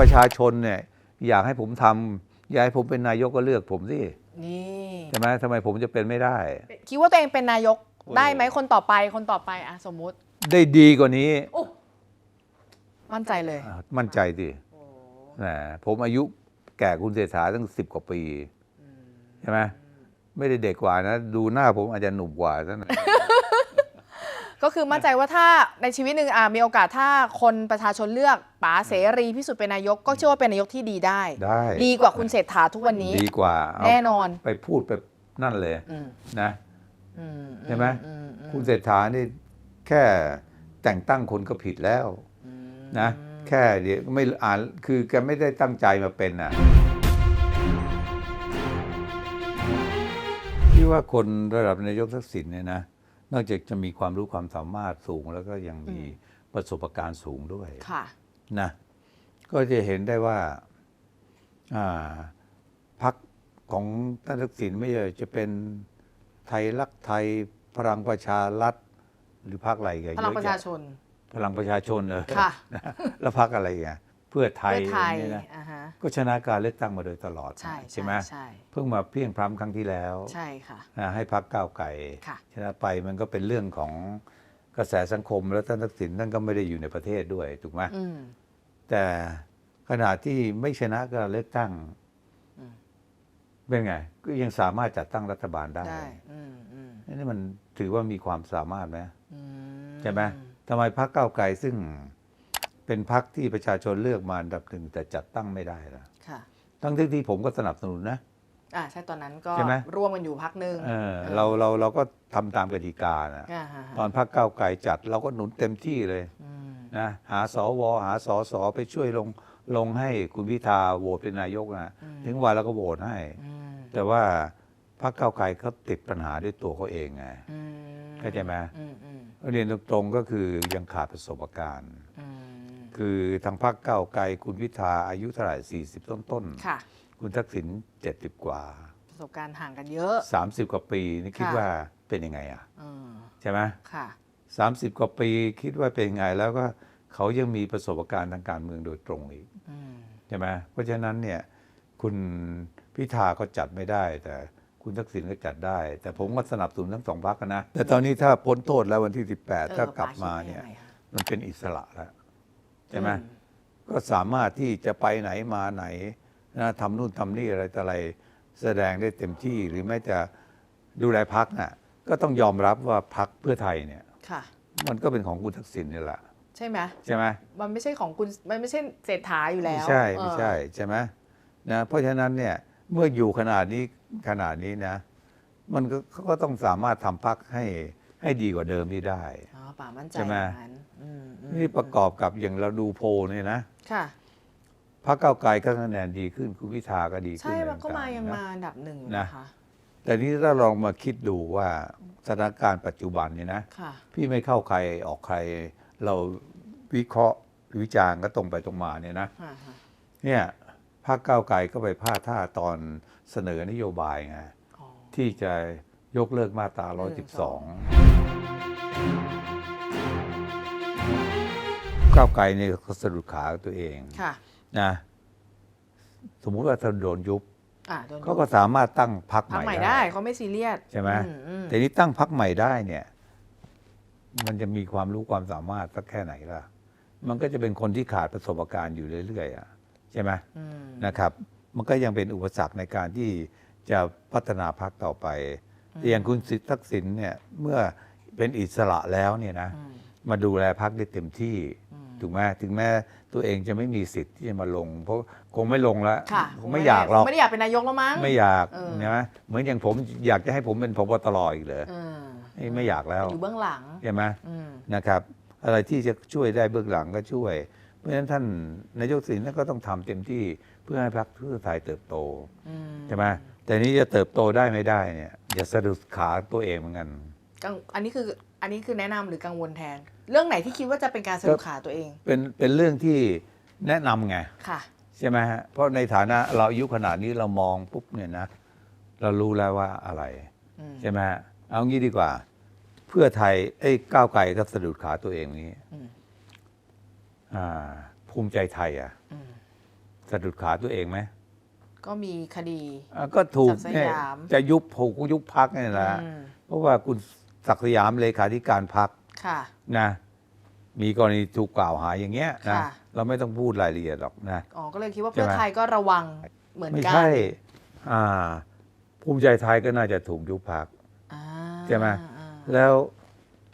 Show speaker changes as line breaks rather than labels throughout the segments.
ประชาชนเนี่ยอยากให้ผมทำอยากให้ผมเป็นนายกก็เลือกผมสิ
นี่
ใช่ไหมทำไมผมจะเป็นไม่ได้
คิดว่าตัวเองเป็นนายก
โอ้
ได้ไหมคนต่อไปคนต่อไปอะสมมุติ
ได้ดีกว่านี้
โอ้มั่นใจเลย
อะมั่นใจดิแหมผมอายุแก่คุณเศรษฐาตั้งสิบกว่าปีใช่ไหมไม่ได้เด็กกว่านะ ดูหน้าผมอาจจะหนุ่มกว่าซะหน่อย
ก็คือมั่นใจว่าถ้าในชีวิตหนึ่งอะมีโอกาสถ้าคนประชาชนเลือกป๋าเสรีพิสุทธิ์เป็นนายก ก็เชื่อว่าเป็นนายกที่ดีได้
ได้
ดีกว่าคุณเศรษฐาทุกวันนี้
ดีกว่าเอา
แน่นอน
ไปพูดไปนั่นเลย
อืม
นะ
อืม
ใช่ไหม
อือืม
คุณเศรษฐานี่แค่แต่งตั้งคนก็ผิดแล้ว
อืม
นะ แค่เดี๋ยวไม่อ่านคือแกไม่ได้ตั้งใจมาเป็นอะที่ว่าคนระดับนายกทักษิณเนี่ยนะ นอกจากจะมีความรู้ความสามารถสูงแล้วก็ยังมีประสบการณ์สูงด้วย
ค่ะ
นะก็จะเห็นได้ว่าอ่าพักของท่านทักษิณไม่ว่าจะเป็นไทยรักไทยพลังประชารัฐหรือพักอะไรกัน
พลังประชาชน
พลังประชาชนเลย
ค่ะ
แล้วพักอะไรอะเพื่อไทย
เพื่อไทย
เนี่ยนะ
อ่าฮะ
ก็ชนะการเลือกตั้งมาโดยตลอด
ใช่
ใช่ไหม
ใช่
เพิ่งมาเพียงพร้ำครั้งที่แล้ว
ใช่ค่ะ
นะให้พักก้าวไก่
ค่ะ
ชนะไปมันก็เป็นเรื่องของกระแสสังคมแล้วท่านทักษิณท่านก็ไม่ได้อยู่ในประเทศด้วยถูกไหม
อืม
แต่ขณะที่ไม่ชนะการเลือกตั้ง
อืม
เป็นไง ก็ยังสามารถจัดตั้งรัฐบาลได้
ได้อืมอืม
นี่มันถือว่ามีความสามารถไหม
อื
ใช่ไหมทำไมพรรคก้าวไกลซึ่ง เป็นพรรคที่ประชาชนเลือกมาอันดับหนึ่งแต่จัดตั้งไม่ได้ล่ะ
ค่ะ
ทั้งที่ที่ผมก็สนับสนุนนะ
อ่าใช่ตอนนั้นก็
ใช่ไหม
ร่วมกันอยู่พักหนึ่ง
เออเราเราเราก็ทำตามกติกานะ
อ่าฮะ
ตอนพรรคก้าวไกลจัดเราก็หนุนเต็มที่เลย
อืม
นะหาสวหาสสไปช่วยลงลงให้คุณพิธาโหวตเป็นนายกนะถึงวันเราก็โหวตให้
อืม
แต่ว่าพรรคก้าวไกลเขาติดปัญหาด้วยตัวเขาเองไง
อืม
เข้าใจไหม
อืมอืม
เรียนตรงๆก็คือยังขาดประสบการณ์
อืม
คือทางพรรคก้าวไกลคุณพิธาอายุเท่าไหร่ 40 ต้น
ค่ะ
ๆคุณทักษิณ70 กว่า
ประสบการณ์ห่างกันเยอะ
30 กว่าปีนี่คิด
ค่ะ
ว่าเป็นยังไงอะ
อืม
ใช่ไหม
ค่ะ
30กว่าปีคิดว่าเป็นยังไง แล้วก็เขายังมีประสบการณ์ทางการเมืองโดยตรงอีก
อืม
ใช่ไหมเพราะฉะนั้นเนี่ยคุณพิธาก็จัดไม่ได้ แต่คุณทักษิณก็จัดได้ แต่ผมก็สนับสนุนทั้งสองพรรคนะ แต่ตอนนี้ถ้าพ้นโทษแล้ววันที่ 18 ถ้ากลับมาเนี่ย
ออป๋คิดว่งไงคะ
มันเป็นอิสระแล้ว ใช่ไหม
อื
ก็สามารถที่จะไปไหนมาไหนนะทำนู่นทำนี่อะไรต่ออะไร แสดงได้เต็มที่หรือแม้จะดูแลพักน่ะก็ต้องยอมรับว่าพักเพื่อไทยเนี่ย
ค่ะ
มันก็เป็นของคุณทักษิณนี่แหละ
ใช่ไหม
ใช่ไหม
มันไม่ใช่ของคุณมันไม่ใช่เศรษฐาอยู่แล้ว
ไม่ใช่ไม่
เออ
ใช่ใช่ไหมนะเพราะฉะนั้นเนี่ยเมื่ออยู่ขนาดนี้ขนาดนี้นะ มันก็เขาก็ต้องสามารถทำพักให้ ให้ดีกว่าเดิมที่ได้
อ๋อป่ามั่นใจ
ใช่ไหม
อย่างนั้นอืมอืม
นี่ประกอบกับอย่างเราดูโพลเนี่ยนะ
ค่ะ
พรรคเก้าวไกลก็คะแนนดีขึ้นคุณพิธาก็ดีขึ้น
ใช่มันก็มา
ต่ๆ
ยัง
นะ
มาอันดับหนึ่ง
นะ
นะคะ
แต่นี้ถ้าลองมาคิดดูว่าสถานการณ์ปัจจุบันเนี่ยนะ
ค่ะ
พี่ไม่เข้าใครออกใคร เราวิเคราะห์วิจารณ์ก็ตรงไปตรงมาเนี่ยนะ
อ่าฮะ
เนี่ยพรรคก้าวไกลก็ไปพลาดท่าตอนเสนอนโยบายไง
อ๋อ
ที่จะยกเลิกมาตรา
112
ก้าวไกลเนี่ยเขาสะดุดขาตัวเอง
ค่ะ
นะสมมุติว่าถ้าโดนยุบ
อ่าโดน
เขาก็สามารถตั้งพรรค
พัก
ให
ให
ม่
ม่
ได้
ได้เขาไม่ซีเรียส
ใช่ไหม
อือืม
แต่นี้ตั้งพรรคใหม่ได้เนี่ย มันจะมีความรู้ความสามารถสักแค่ไหนล่ะ มันก็จะเป็นคนที่ขาดประสบการณ์อยู่เรื่อยๆอะใช่ไหม
อืม
นะครับ มันก็ยังเป็นอุปสรรคในการที่จะพัฒนาพรรคต่อไปแต่อย่างคุณสิทธิทักษิณเนี่ย เมื่อเป็นอิสระแล้วเนี่ยนะ
อืม
มาดูแลพรรคได้เต็มที่
อืม
ถูกไหมถึงแม้ตัวเองจะไม่มีสิทธิ์ที่จะมาลง เพราะคงไม่ลงแล้ว
ค่ะ
คงไม่อยากหรอก
ไม่ได้อยากเป็นนายกแล้วมั้ง
ไม่อยาก
เออ
ใช่ไหมเหมือนอย่างผมอยากจะให้ผมเป็นพบตรอีกเหรอ
อืม
ไม่ไม่อยากแล้ว
อยู่เบื้องหลัง
ใช่ไหม
อืม
นะครับ อะไรที่จะช่วยได้เบื้องหลังก็ช่วย เพราะฉะนั้นท่านนายกสินก็ต้องทำเต็มที่เพื่อให้พรรคเพื่อไทยเติบโต
อืม
ใช่ไหมแต่นี้จะเติบโตได้ไม่ได้เนี่ยอย่าสะดุดขาตัวเองเหมือนกัน
กังอันนี้คือ อันนี้คือแนะนำหรือกังวลแทน เรื่องไหนที่คิดว่าจะเป็นการสะดุดขาตัวเอง
เป็นเป็นเรื่องที่แนะนำไง
ค่ะ
ใช่ไหมฮะเพราะในฐานะเราอายุขนาดนี้เรามองปุ๊บเนี่ยนะ เรารู้แล้วว่าอะไร
อืม
ใช่ไหมฮะเอางี้ดีกว่า เพื่อไทยไอ้ยก้าวไกลก็สะดุดขาตัวเองนี้
อืม
อ่า ภูมิใจไทยอะ
อืม
สะดุดขาตัวเองไหม
ก็มีคดี
อะก็ถูก
ศักดิ์ส
เนี่ย
ยาม
จะยุบผูกก็ยุบพักนี่แหละ
อืม
เพราะว่าคุณ ศักดิ์สยามเลขาธิการพัก
ค่ะ
นะมีกรณีถูกกล่าวหาอย่างเงี้ยนะ
ค่ะ
เราไม่ต้องพูดรายละเอียดหรอกนะ
อ๋อ ก็เลยคิดว่า
ใช่
เพื่อ
ไหม
ไทยก็ระวังเหมือน
ไม่
กัน
ใช่อ่าภูมิใจไทยก็น่าจะถูกยุบพัก
อ่า
ใช่ไหม
อ่า
แล้ว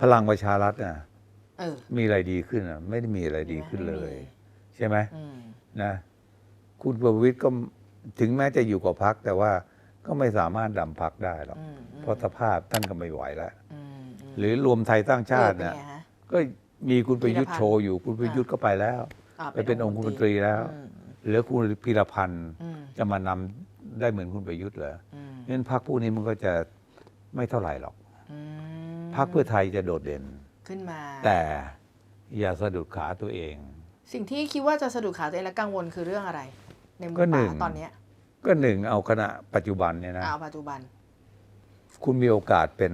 พลังประชารัฐน่ะ
เออ
มีอะไรดีขึ้นอะไม่ได้มีอะไรดีขึ้นเลย ใช่ไหม
อืม
นะคุณประวิตยก็ถึงแม้จะอยู่กับพักแต่ว่าก็ไม่สามารถดำพักได้หรอก
อืมอืม
เพราะสภาพท่านก็ไม่ไหวแล้ว
อืมอืม
หรือรวมไทยสร้างชาติ
เออ
เนี่ย
ป็นไงฮะ
ก็มีคุณประยุทธ์
พีรพันธ์
โชว์อยู่คุณประยุทธ์ก็ไปแล้ว
อ่า
ไปเป็นองคมนตรีแล้ว
อืม
เหลือคุณพีรพันธ์
อืม
จะมานำได้เหมือนคุณประยุทธ์เหรอ
อืม
งั้นพรรคพวกนี้มันก็จะไม่เท่าไหร่หรอก
อืม
พรรคเพื่อไทยจะโดดเด่น
ขึ้นมา
แต่อย่าสะดุดขาตัวเอง
สิ่งที่คิดว่าจะสะดุดขาตัวเองและกังวลคือเรื่องอะไร ในมุม
ก็หนึ่
ป๋างตอนเนี้ย
ก็หนึ่งเอาขณะปัจจุบันเนี่ยนะ
เอาปัจจุบัน
คุณมีโอกาสเป็น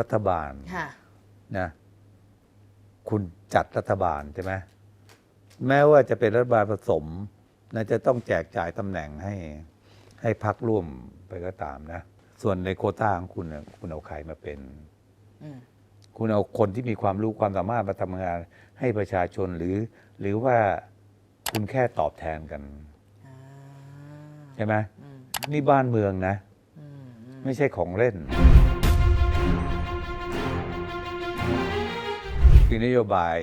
รัฐบาล
ค่ะ
นะคุณจัดรัฐบาลใช่ไหมแม้ว่าจะเป็นรัฐบาลผสมนะจะต้องแจกจ่ายตำแหน่งให้ให้พักร่วมไปก็ตามนะ ส่วนในโควต้าของคุณน่ะคุณเอาใครมาเป็น
อืม
คุณเอาคนที่มีความรู้ความสามารถมาทำงานให้ประชาชนหรือ หรือว่าคุณแค่ตอบแทนกัน
อ่า
ใช่ไหม
อืม
นี่บ้านเมืองนะ
อืมอืม
ไม่ใช่ของเล่น คือนโยบาย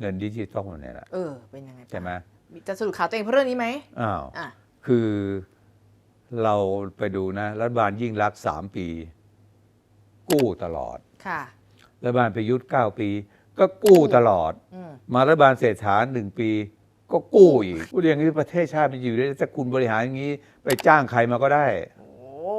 เงินดิจิทัลเนี่ยแหละ
เออ เป็นยังไง
ใช่ไหม
มีจะสะดุดขาตัวเองเพราะเรื่องนี้ไหม
อ้าว
อะ
คือเราไปดูนะ รัฐบาลยิ่งรักษณ์สามปี กู้ตลอด
ค่ะ
รัฐบาลประยุทธ์เก้าปี ก็กู้ตลอด
อืม
มารัฐบาลเศรษฐาหนึ่งปี ก็กู้อีกพูดอย่างนี้ประเทศชาติมันอยู่ได้ถ้าคุณบริหารอย่างนี้ ไปจ้างใครมาก็ได้
โอ้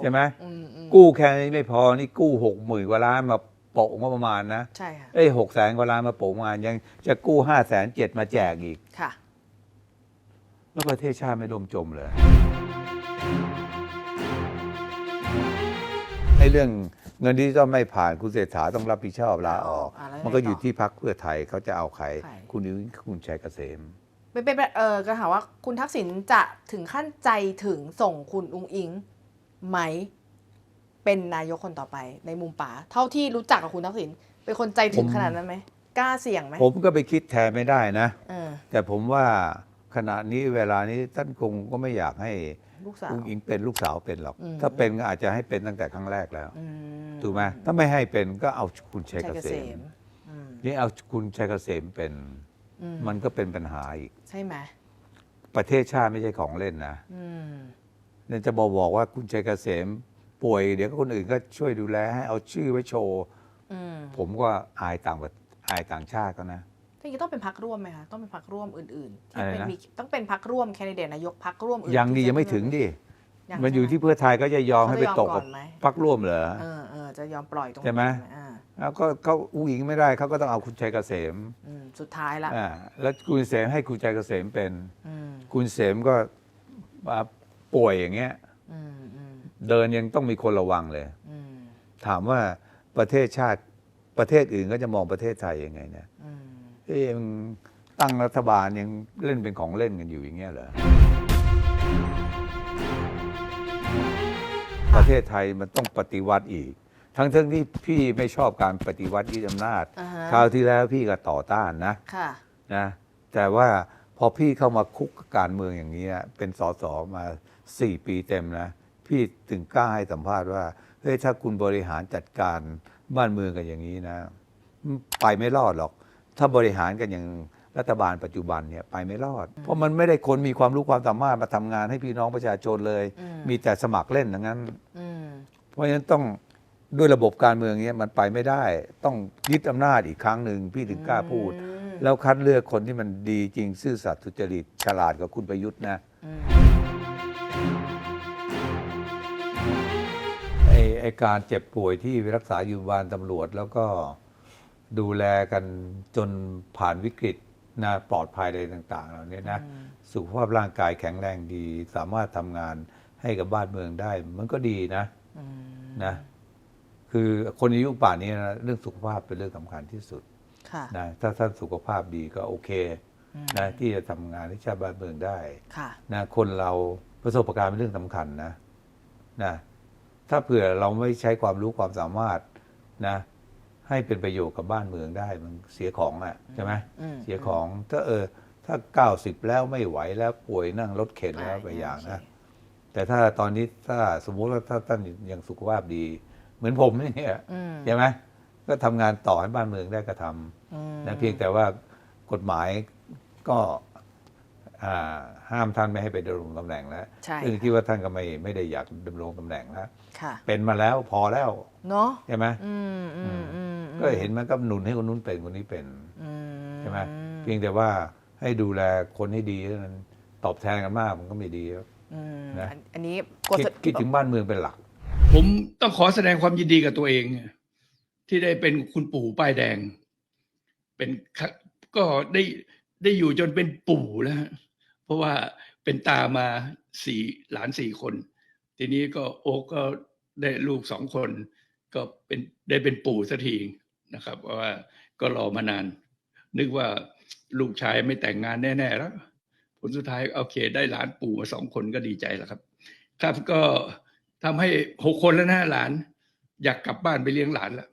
ใช่ไหม
อืมอืม
กู้แค่นี้ไม่พอนี่กู้หกหมื่นกว่าล้านมา โปะงบประมาณนะ
ใช่ค่ะ
เอ้ยหกแสนกว่าล้านมาโปะงบประมาณยังจะกู้ห้าแสนเจ็ดมาแจกอีก
ค่ะ
แล้วประเทศชาติไม่ล่มจมเลยไอ้เรื่องเงินดิจิตอลไม่ผ่านคุณเศรษฐาต้องรับผิดชอบลาออก
อ่าแล้วยังไง
มันก็อยู่
ต่อ
ที่พักเพื่อไทยเขาจะเอาใคร
ใคร
คุณนิวคุณชัยเกษม
เป็นเป็นเป็นเออก็ถามว่าคุณทักษิณจะถึงขั้นใจถึงส่งคุณอุงอิงไหม เป็นนายกคนต่อไปในมุมป๋าเท่าที่รู้จักกับคุณทักษิณเป็นคนใจถึง
ผม
ขนาดนั้นไหมกล้าเสี่ยงไหม
ผมก็ไปคิดแทนไม่ได้นะ
เออ
แต่ผมว่าขณะนี้เวลานี้ท่านคงก็ไม่อยากให้
ลูกสาว
ลุงอิงเป็นลูกสาวเป็นหรอก
อืม
ถ้าเป็นก็อาจจะให้เป็นตั้งแต่ครั้งแรกแล้ว
อื
ถูกไหมถ้าไม่ให้เป็นก็เอาคุณชัย
ชัย
เก
เก
ษ
ษ
ม
มอืม
นี่เอาคุณชัยเกษมเป็น
อื
มันก็เป็นปัญหาอีก
ใช่ไหม
ประเทศชาติไม่ใช่ของเล่นนะ
อืม
เนี่ยจะบอกบอกว่าคุณชัยเกษม ป่วยเดี๋ยวคนอื่นก็ช่วยดูแลให้เอาชื่อไว้โชว์
อืม
ผมก็อายต่างประอายต่างชาติเขานะ
จริงๆต้องเป็นพักร่วมไหมคะต้องเป็นพักร่วมอื่นๆที่
อะไร
เป็น
นะ
มีต้องเป็นพักร่วมแคนดิเดตนายกพักร่วมอื่น
ยังดี
ที่จะ
ยังไม่ถึงดิ
ยัง
มันอยู่
ใช่ไห
ที่เพื่อไทยก็จะยอมให้ไปตก
เขาจะยอมก่
กับ
อนไหม
พักร่วมเหรอ
เออเออจะยอมปล่อยตรงนี้
ใช่ไหม
อ่า
แล้วก็เขาอุ้งอิงไม่ได้เขาก็ต้องเอาคุณชัยเกษม
อืมสุดท้ายละ
อ่าแล้วคุณเสมให้คุณชัยเกษมเป็น
อืม
คุณเสมก็มาป่วยอย่างเงี้ย
อืมอืม
เดินยังต้องมีคนระวังเลย
อืม
ถามว่าประเทศชาติประเทศอื่นก็จะมองประเทศไทยยังไงเนี่ย
อืม
เอ๊ะยังตั้งรัฐบาลยังเล่นเป็นของเล่นกันอยู่อย่างเงี้ยเหรอประเทศไทยมันต้องปฏิวัติอีก ทั้งทั้งที่พี่ไม่ชอบการปฏิวัติยึดอำนาจ
อ่าฮะ
คราวที่แล้วพี่ก็ต่อต้านนะ
ค่ะ
นะแต่ว่าพอพี่เข้ามาคุกกับการเมืองอย่างนี้ยเป็นสสมาสี่ปีเต็มนะ พี่ถึงกล้าให้สัมภาษณ์ว่าเฮ้ยถ้าคุณบริหารจัดการบ้านเมืองกันอย่างนี้นะ ไปไม่รอดหรอก ถ้าบริหารกันอย่างรัฐบาลปัจจุบันเนี่ยไปไม่รอด เพราะมันไม่ได้คนมีความรู้ความสามารถมาทำงานให้พี่น้องประชาชนเลย
อืม
มีแต่สมัครเล่นทั้งนั้น
อืม
เพราะฉะนั้นต้องด้วยระบบการเมืองเนี้ยมันไปไม่ได้ ต้องยึดอำนาจอีกครั้งหนึ่งพี่ถึงกล้าพูด
อืม
แล้วคัดเลือกคนที่มันดีจริงซื่อสัตย์สุจริตฉลาดกว่าคุณประยุทธ์นะ
อืม
ไอ้ไอ้การเจ็บป่วยที่รักษาอยู่โรงพยาบาลตำรวจ แล้วก็ดูแลกันจนผ่านวิกฤตนะปลอดภัยอะไรต่างๆเหล่านี้นะ
อืม
สุขภาพร่างกายแข็งแรงดี สามารถทำงานให้กับบ้านเมืองได้ มันก็ดีนะ
อืม
นะ คือคนอายุป่านนี้นะเรื่องสุขภาพเป็นเรื่องสำคัญที่สุด
ค่ะ
นะถ้าท่านสุขภาพดีก็โอเค
อืม
นะที่จะทำงานที่ชาติบ้านเมืองได้
ค่ะ
นะคนเราประสบการณ์เป็นเรื่องสำคัญนะนะ ถ้าเผื่อเราไม่ใช้ความรู้ความสามารถนะ ให้เป็นประโยชน์กับบ้านเมืองได้มันเสียของอะ่ะใช่ไหม
อืม
เสียของถ้าเออถ้าเก้าสิบแล้วไม่ไหวแล้วป่วยนั่งรถเข็นแล้วไปอย่างนะ แต่ถ้าตอนนี้ถ้าสมมุติว่าถ้าท่านยังสุขภาพดี เหมือนผมเนี่ย
อืม
ใช่ไหมก็ทำงานต่อให้บ้านเมืองได้ก็ทำ
อืม
นะเพียงแต่ว่ากฎหมายก็อ่า ห้ามท่านไม่ให้ไปดำรงตำแหน่งแล้ว
ใช่
ซึ่งคิดว่าท่านก็ไม่ไม่ได้อยากดำรงตำแหน่งแล้ว
ค่ะ
เป็นมาแล้วพอแล้ว
เนาะ
ใช่ไหม
อืมอืมอืม
ก็เห็นมันก็หนุนให้คนนู้นเป็นคนนี้เป็น
อืม
ใช่ไหมเพียงแต่ว่าให้ดูแลคนให้ดีเท่านั้นตอบแทนกันมากมันก็ไม่ดีครับ
อืม
นะ
อันอันนี้กฎ
คิดคิดถึงบ้านเมืองเป็นหลัก
ผมต้องขอแสดงความยินดีกับตัวเอง ที่ได้เป็นคุณปู่ป้ายแดง เป็นครับก็ได้ได้อยู่จนเป็นปู่แล้วฮะ เพราะว่าเป็นตามาสี่หลานสี่คน ทีนี้ก็โอ๊กก็ได้ลูกสองคน ก็เป็นได้เป็นปู่สักทีนะครับเพราะว่าก็รอมานาน นึกว่าลูกชายไม่แต่งงานแน่ ๆ แล้ว ผลสุดท้ายโอเค ได้หลานปู่มาสองคนก็ดีใจแล้วครับ ครับก็ทำให้หกคนแล้วนะหลาน อยากกลับบ้านไปเลี้ยงหลานแล้ว